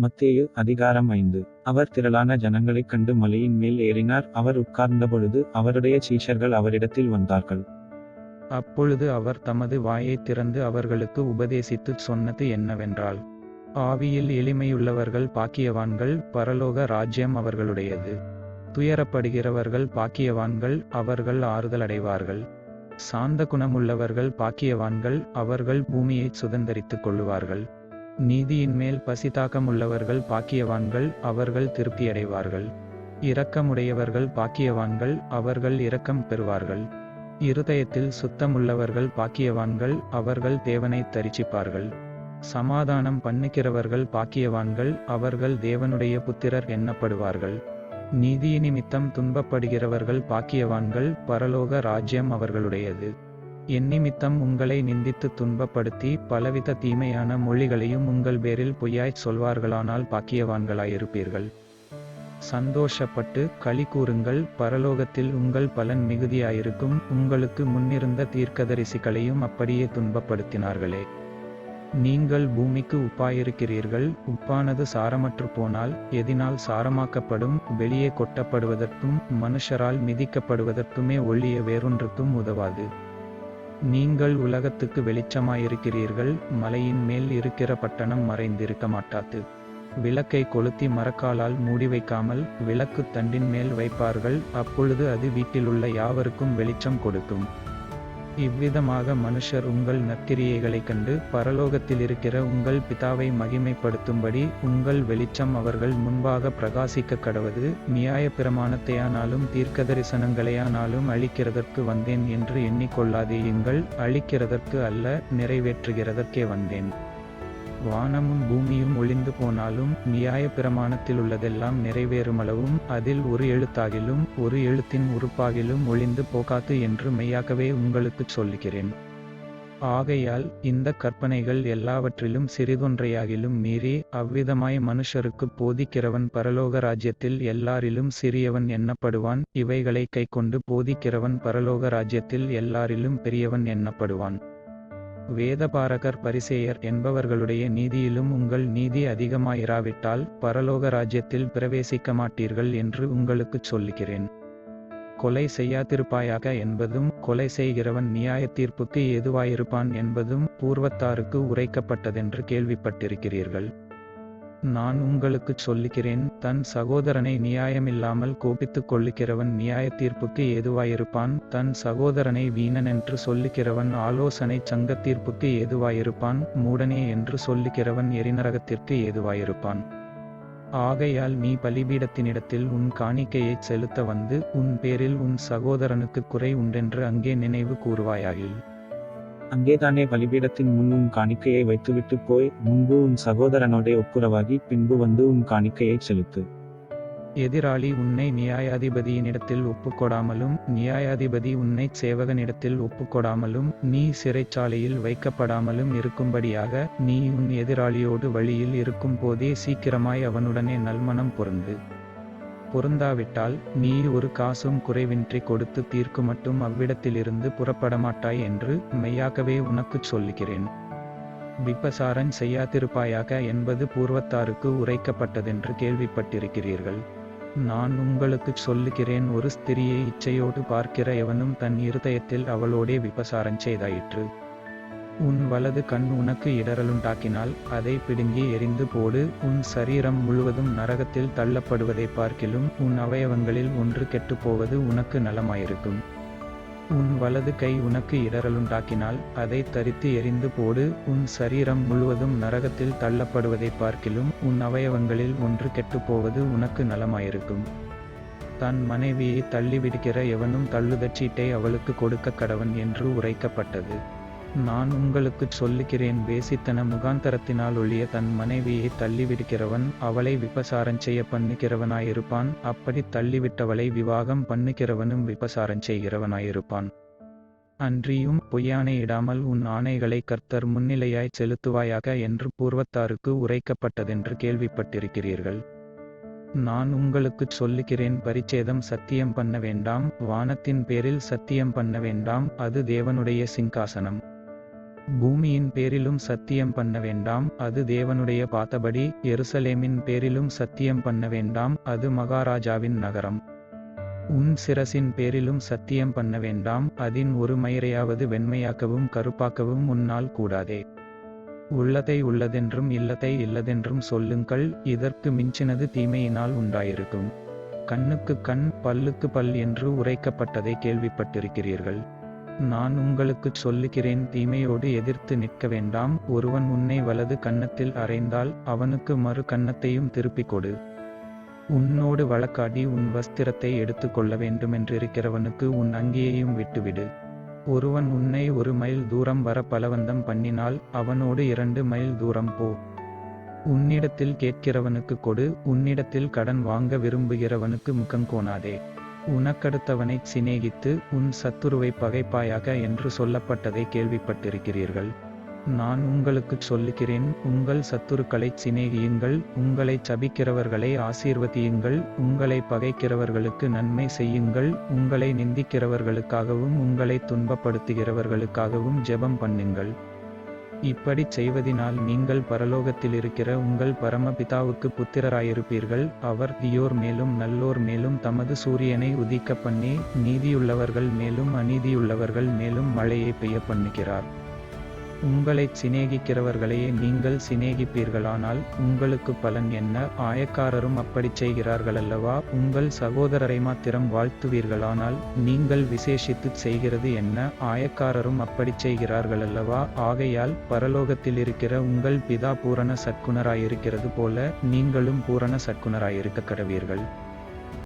மத்தேயு அதிகாரம் ஐந்து. அவர் திரளான ஜனங்களைக் கண்டு மலையின் மேல் ஏறினார். அவர் உட்கார்ந்தபொழுது அவருடைய சீஷர்கள் அவரிடத்தில் வந்தார்கள். அப்பொழுது அவர் தமது வாயைத் திறந்து அவர்களுக்கு உபதேசித்துச் சொன்னது என்னவென்றால் ஆவியில் எளிமையுள்ளவர்கள் பாக்கியவான்கள் பரலோக ராஜ்யம் அவர்களுடையது. துயரப்படுகிறவர்கள் பாக்கியவான்கள் அவர்கள் ஆறுதல் அடைவார்கள் சாந்த குணமுள்ளவர்கள் பாக்கியவான்கள் அவர்கள் பூமியைச் சுதந்தரித்துக் கொள்ளுவார்கள். நீதியின் மேல் பசிதாக்கமுள்ளவர்கள் பாக்கியவான்கள் அவர்கள் திருப்தியடைவார்கள். இரக்கமுடையவர்கள் பாக்கியவான்கள் அவர்கள் இரக்கம் பெறுவார்கள். இருதயத்தில் சுத்தமுள்ளவர்கள் பாக்கியவான்கள் அவர்கள் தேவனை தரிசிப்பார்கள். சமாதானம் பண்ணுகிறவர்கள் பாக்கியவான்கள் அவர்கள் தேவனுடைய புத்திரர் எண்ணப்படுவார்கள் நீதி நிமித்தம் துன்பப்படுகிறவர்கள் பாக்கியவான்கள் பரலோக ராஜ்யம் அவர்களுடையது. எந்நிமித்தம் உங்களை நிந்தித்து துன்பப்படுத்தி பலவித தீமையான மொழிகளையும் உங்கள் பேரில் பொய்யாய்ச் சொல்வார்களானால் பாக்கியவான்களாயிருப்பீர்கள். சந்தோஷப்பட்டு களி கூறுங்கள். பரலோகத்தில் உங்கள் பலன் மிகுதியாயிருக்கும். உங்களுக்கு முன்னிருந்த தீர்க்கதரிசிகளையும் அப்படியே துன்பப்படுத்தினார்களே. நீங்கள் பூமிக்கு உப்பாயிருக்கிறீர்கள். உப்பானது சாரமற்று போனால் எதினால் சாரமாக்கப்படும். வெளியே கொட்டப்படுவதற்கும் மனுஷரால் மிதிக்கப்படுவதற்குமே ஒழிய வேறொன்றுக்கும் உதவாது. நீங்கள் உலகத்துக்கு வெளிச்சமாயிருக்கிறீர்கள் மலையின் மேல் இருக்கிற பட்டணம் மறைந்திருக்க மாட்டாது. விளக்கை கொளுத்தி மரக்காலால் மூடி வைக்காமல் விளக்கு தண்டின் மேல் வைப்பார்கள் அப்பொழுது அது வீட்டிலுள்ள யாவருக்கும் வெளிச்சம் கொடுக்கும். இவ்விதமாக மனுஷர் உங்கள் நற்கிரியைகளைக் கண்டு பரலோகத்தில் இருக்கிற உங்கள் பிதாவை மகிமைப்படுத்தும்படி உங்கள் வெளிச்சம் அவர்கள் முன்பாக பிரகாசிக்க கடவது நியாய பிரமாணத்தையானாலும் தீர்க்கதரிசனங்களையானாலும் அழிக்கிறதற்கு வந்தேன் என்று எண்ணிக்கொள்ளாதேயுங்கள் அழிக்கிறதற்கு அல்ல நிறைவேற்றுகிறதற்கே வந்தேன். வானமும் பூமியும் ஒளிந்து போனாலும் நியாய பிரமாணத்தில் உள்ளதெல்லாம் நிறைவேறுமளவும் அதில் ஒரு எழுத்தாகிலும் ஒரு எழுத்தின் உறுப்பாகிலும் ஒளிந்து போகாது என்று மெய்யாகவே உங்களுக்குச் சொல்லுகிறேன். ஆகையால் இந்த கற்பனைகள் எல்லாவற்றிலும் சிறிதொன்றையாகிலும் மீறி அவ்விதமாய் மனுஷருக்கு போதிக்கிறவன் பரலோக ராஜ்யத்தில் எல்லாரிலும் சிறியவன் எண்ணப்படுவான் இவைகளை கைக்கொண்டு போதிக்கிறவன் பரலோக ராஜ்யத்தில் எல்லாரிலும் பெரியவன் எண்ணப்படுவான் வேதபாரகர் பரிசேயர் என்பவர்களுடைய நீதியிலும் உங்கள் நீதி அதிகமாயிராவிட்டால் பரலோக ராஜ்யத்தில் பிரவேசிக்க மாட்டீர்கள் என்று உங்களுக்குச் சொல்லுகிறேன். கொலை செய்யாதிருப்பாயாக என்பதும் கொலை செய்கிறவன் நியாய தீர்ப்புக்கு ஏதுவாயிருப்பான் என்பதும் பூர்வத்தாருக்கு உரைக்கப்பட்டதென்று கேள்விப்பட்டிருக்கிறீர்கள். நான் உங்களுக்குச் சொல்லுகிறேன் தன் சகோதரனை நியாயமில்லாமல் கோபித்துக் கொள்ளுகிறவன் நியாய தீர்ப்புக்கு ஏதுவாயிருப்பான் தன் சகோதரனை வீணன் என்று சொல்லுகிறவன் ஆலோசனை சங்க தீர்ப்புக்கு ஏதுவாயிருப்பான் மூடனே என்று சொல்லுகிறவன் எரிநரகத்திற்கு ஏதுவாயிருப்பான். ஆகையால் நீ பலிபீடத்தினிடத்தில் உன் காணிக்கையைச் செலுத்த வந்து உன் பேரில் உன் சகோதரனுக்கு குறை உண்டென்று அங்கே நினைவு கூறுவாயாகில். அங்கேதானே பலிபீடத்தின் முன் உன் காணிக்கையை வைத்துவிட்டு போய் முன்பு உன் சகோதரனோடே ஒப்புரவாகி பின்பு வந்து உன் காணிக்கையை செலுத்து. எதிராளி உன்னை நியாயாதிபதியினிடத்தில் ஒப்புக்கொடாமலும் நியாயாதிபதி உன்னை சேவகனிடத்தில் ஒப்புக்கொடாமலும் நீ சிறைச்சாலையில் வைக்கப்படாமலும் இருக்கும்படியாக நீ உன் எதிராளியோடு வழியில் இருக்கும் போதே சீக்கிரமாய் அவனுடனே நல்மனம் பொருந்து. பொருந்தாவிட்டால் நீ ஒரு காசும் குறைவின்றி கொடுத்து தீர்க்கு மட்டும் அவ்விடத்திலிருந்து புறப்படமாட்டாய் என்று மெய்யாகவே உனக்குச் சொல்லுகிறேன். விபசாரன் செய்யாதிருப்பாயாக என்பது பூர்வத்தாருக்கு உரைக்கப்பட்டதென்று கேள்விப்பட்டிருக்கிறீர்கள். நான் உங்களுக்குச் சொல்லுகிறேன் ஒரு ஸ்திரியை இச்சையோடு பார்க்கிற எவனும் தன் இருதயத்தில் அவளோடே விபசாரம் செய்தாயிற்று. உன் வலது கண் உனக்கு இடரலுண்டாக்கினால் அதை பிடுங்கி எரிந்து போடு. உன் சரீரம் முழுவதும் நரகத்தில் தள்ளப்படுவதை பார்க்கிலும் உன் அவயவங்களில் ஒன்று கெட்டுப்போவது உனக்கு நலமாயிருக்கும். உன் வலது கை உனக்கு இடரலுண்டாக்கினால் அதை தரித்து எரிந்து போடு. உன் சரீரம் முழுவதும் நரகத்தில் தள்ளப்படுவதை பார்க்கிலும் உன் அவயவங்களில் ஒன்று கெட்டுப்போவது உனக்கு நலமாயிருக்கும். தன் மனைவியை தள்ளிவிடுகிற எவனும் தள்ளுதச்சீட்டை அவளுக்கு கொடுக்க கடவன் என்று உரைக்கப்பட்டது. நான் உங்களுக்குச் சொல்லுகிறேன் வேசித்தன முகாந்தரத்தினால் ஒழிய தன் மனைவியை தள்ளிவிடுகிறவன் அவளை விபசாரம் செய்ய பண்ணுகிறவனாயிருப்பான் அப்படி தள்ளிவிட்டவளை விவாகம் பண்ணுகிறவனும் விபசாரம் செய்கிறவனாயிருப்பான். அன்றியும் பொய்யானை இடாமல் உன் ஆணைகளை கர்த்தர் முன்னிலையாய் செலுத்துவாயாக என்று பூர்வத்தாருக்கு உரைக்கப்பட்டதென்று கேள்விப்பட்டிருக்கிறீர்கள். நான் உங்களுக்குச் சொல்லுகிறேன் பரிச்சேதம் சத்தியம் பண்ண வேண்டாம் வானத்தின் பேரில் சத்தியம் பண்ண வேண்டாம் அது தேவனுடைய சிங்காசனம். பூமியின் பேரிலும் சத்தியம் பண்ண வேண்டாம் அது தேவனுடைய பார்த்தபடி எருசலேமின் பேரிலும் சத்தியம் பண்ண வேண்டாம் அது மகாராஜாவின் நகரம். உன் சிரசின் பேரிலும் சத்தியம் பண்ண வேண்டாம் அதின் ஒரு மயிரையாவது வெண்மையாக்கவும் கருப்பாக்கவும் உன்னால் கூடாதே. உள்ளதை உள்ளதென்றும் இல்லத்தை இல்லதென்றும் சொல்லுங்கள் இதற்கு மிஞ்சினது தீமையினால் உண்டாயிருக்கும். கண்ணுக்கு கண் பல்லுக்கு பல் என்று உரைக்கப்பட்டதை கேள்விப்பட்டிருக்கிறீர்கள். நான் உங்களுக்குச் சொல்லுகிறேன் தீமையோடு எதிர்த்து நிற்க வேண்டாம். ஒருவன் உன்னை வலது கன்னத்தில் அறைந்தால் அவனுக்கு மறு கன்னத்தையும் திருப்பிக் கொடு. உன்னோடு வழக்காடி உன் வஸ்திரத்தை எடுத்து கொள்ள வேண்டுமென்றிருக்கிறவனுக்கு உன் அங்கியையும் விட்டுவிடு. ஒருவன் உன்னை ஒரு மைல் தூரம் வர பலவந்தம் பண்ணினால் அவனோடு இரண்டு மைல் தூரம் போ. உன்னிடத்தில் கேட்கிறவனுக்கு கொடு உன்னிடத்தில் கடன் வாங்க விரும்புகிறவனுக்கு முகங்கோணாதே உனக்கடுத்தவனைச் சிநேகித்து உன் சத்துருவை பகைப்பாயாக என்று சொல்லப்பட்டதை கேள்விப்பட்டிருக்கிறீர்கள். நான் உங்களுக்குச் சொல்லுகிறேன் உங்கள் சத்துருக்களைச் சிநேகியுங்கள் உங்களைச் சபிக்கிறவர்களை ஆசீர்வதியுங்கள் உங்களை பகைக்கிறவர்களுக்கு நன்மை செய்யுங்கள் உங்களை நிந்திக்கிறவர்களுக்காகவும் உங்களை துன்பப்படுத்துகிறவர்களுக்காகவும் ஜெபம் பண்ணுங்கள். இப்படிச் செய்வதினால் நீங்கள் பரலோகத்தில் இருக்கிற உங்கள் பரமபிதாவுக்கு புத்திரராயிருப்பீர்கள். அவர் தியோர் மேலும் நல்லோர் மேலும் தமது சூரியனை உதிக்க பண்ணி நீதியுள்ளவர்கள் மேலும் அநீதியுள்ளவர்கள் மேலும் மழையை பெய்ய பண்ணுகிறார். உங்களைச் சிநேகிக்கிறவர்களையே நீங்கள் சிநேகிப்பீர்களானால் உங்களுக்கு பலன் என்ன? ஆயக்காரரும் அப்படிச் செய்கிறார்களல்லவா? உங்கள் சகோதரரை மாத்திரம் வாழ்த்துவீர்களானால் நீங்கள் விசேஷித்துச் செய்கிறது என்ன? ஆயக்காரரும் அப்படிச் செய்கிறார்களல்லவா? ஆகையால் பரலோகத்தில் இருக்கிற உங்கள் பிதா பூரண சற்குணராயிருக்கிறது போல நீங்களும் பூரண சற்குணராயிருக்க கடவீர்கள்